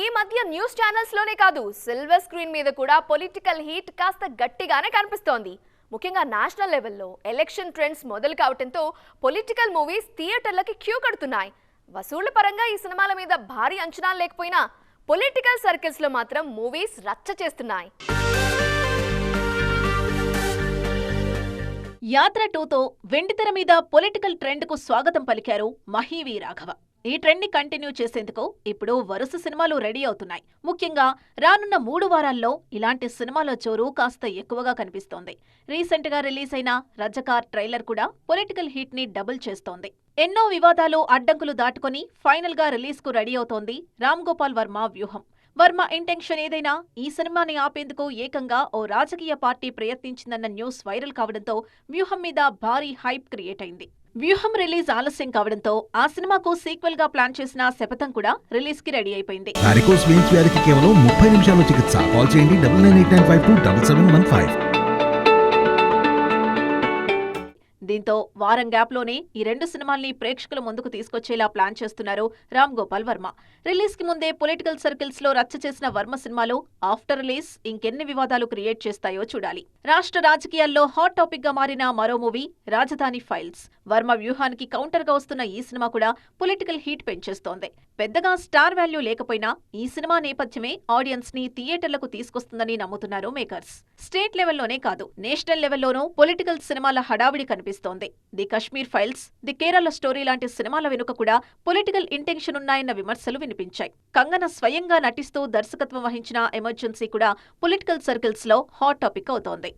ఈ మధ్య న్యూస్ ఛానల్స్లోనే కాదు సిల్వర్ స్క్రీన్ మీద కూడా పొలిటికల్ హీట్ కాస్త గట్టిగానే కనిపిస్తోంది. ముఖ్యంగా నేషనల్ లెవెల్లో ఎలక్షన్ ట్రెండ్స్ మొదలు కావడంతో పొలిటికల్ మూవీస్ థియేటర్లకి క్యూ కడుతున్నాయి. వసూళ్ళ పరంగా ఈ సినిమాల మీద భారీ అంచనాలు లేకపోయినా పొలిటికల్ సర్కిల్స్లో మాత్రం మూవీస్ రచ్చ చేస్తున్నాయి. యాత్ర టూతో వెండితెర మీద పొలిటికల్ ట్రెండ్కు స్వాగతం పలికారు మహీవి రాఘవ. ఈ ట్రెండ్ని కంటిన్యూ చేసేందుకు ఇప్పుడు వరుస సినిమాలు రెడీ అవుతున్నాయి. ముఖ్యంగా రానున్న మూడు వారాల్లో ఇలాంటి సినిమాల చోరు కాస్త ఎక్కువగా కనిపిస్తోంది. రీసెంట్గా రిలీజ్ అయిన రజకార్ ట్రైలర్ కూడా పొలిటికల్ హీట్ని డబుల్ చేస్తోంది. ఎన్నో వివాదాలు అడ్డంకులు దాటుకొని ఫైనల్గా రిలీజ్కు రెడీ అవుతోంది రామ్ గోపాల్ వర్మ వ్యూహం. వర్మ ఇంటెన్షన్ ఏదైనా ఈ సినిమాని ఆపేందుకు ఏకంగా ఓ రాజకీయ పార్టీ ప్రయత్నించిందన్న న్యూస్ వైరల్ కావడంతో వ్యూహం మీద భారీ హైప్ క్రియేట్ అయింది. వ్యూహం రిలీజ్ ఆలస్యం కావడంతో ఆ సినిమాకు సీక్వెల్గా ప్లాన్ చేసిన శపథం కూడా రిలీజ్కి రెడీ అయిపోయింది. వారికోస్ వ్యాధికి కేవలం ముప్పై నిమిషాల్లో చికిత్స. కాల్ చేయండి దీంతో వారం గ్యాప్లోనే ఈ రెండు సినిమాల్ని ప్రేక్షకుల ముందుకు తీసుకొచ్చేలా ప్లాన్ చేస్తున్నారు రామ్ గోపాల్ వర్మ. రిలీజ్కి ముందే పొలిటికల్ సర్కిల్స్లో రచ్చ చేసిన వర్మ సినిమాలు ఆఫ్టర్ రిలీజ్ ఇంకెన్ని వివాదాలు క్రియేట్ చేస్తాయో చూడాలి. రాష్ట్ర రాజకీయాల్లో హాట్ టాపిక్గా మారిన మరో మూవీ రాజధాని ఫైల్స్. వర్మ వ్యూహానికి కౌంటర్గా వస్తున్న ఈ సినిమా కూడా పొలిటికల్ హీట్ పెంచేస్తోంది. పెద్దగా స్టార్ వాల్యూ లేకపోయినా ఈ సినిమా నేపథ్యమే ఆడియన్స్ని థియేటర్లకు తీసుకొస్తుందని నమ్ముతున్నారు మేకర్స్. స్టేట్ లెవెల్లోనే కాదు నేషనల్ లెవెల్లోనూ పొలిటికల్ సినిమాల హడావిడి కనిపిస్తుంది. The Kashmir files the Kerala story లాంటి సినిమాల వెనుక కూడా పొలిటికల్ ఇంటెన్షన్ ఉన్నాయన్న విమర్శలు వినిపించాయి. కంగన స్వయంగా నటిస్తూ దర్శకత్వం వహించిన ఎమర్జెన్సీ కూడా పొలిటికల్ సర్కిల్స్లో హాట్ టాపిక్ అవుతోంది.